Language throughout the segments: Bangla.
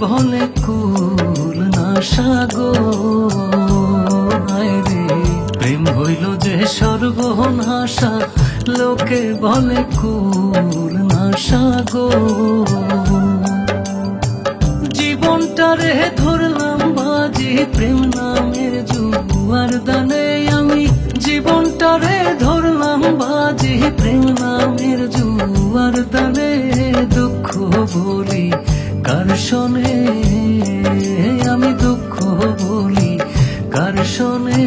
বলে কুল হায় রে প্রেম হইল যে সর্বনাশা লোকে বলে কুল নাশা গো জীবনটারে ধরলাম বাজি প্রেম নামের জুয়ার দানে আমি জীবনটারে ধরলাম বাজি প্রেম নামের জুয়ার দানে দুঃখ বলি কার শোনে শোনে।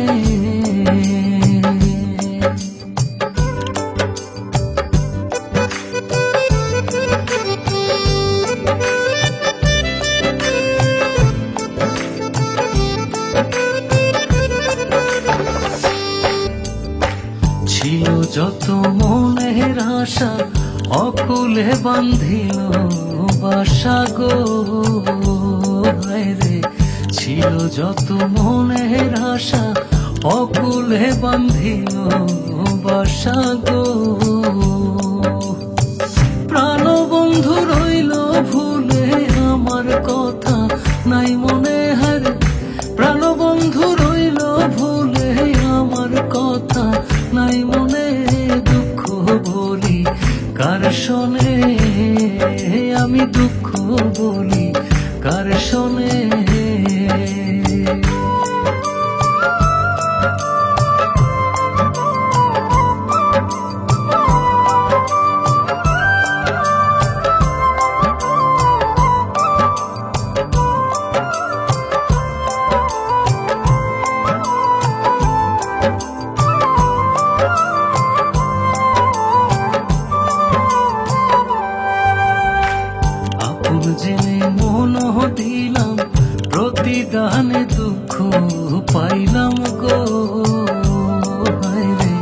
ছিল যত মনের আশা অকুলে বান্ধিল বাসা গো। রে ছিল যত মনের আশা, অকুলে বান্ধিল বাসা গো। প্রাণ বন্ধু রইল ভুলে আমার কথা, নাই মনে হার। প্রাণ বন্ধু রইল ভুলে আমার কথা, নাই মনে দুঃখ বলি। কার শোনে আমি দুঃখ বলি? কার শোনে প্রতিদানে দুঃখ পাইলাম গো। রে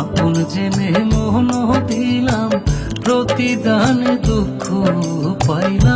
আপন জেনে মোহন দিলাম প্রতিদানে দুঃখ পাইলাম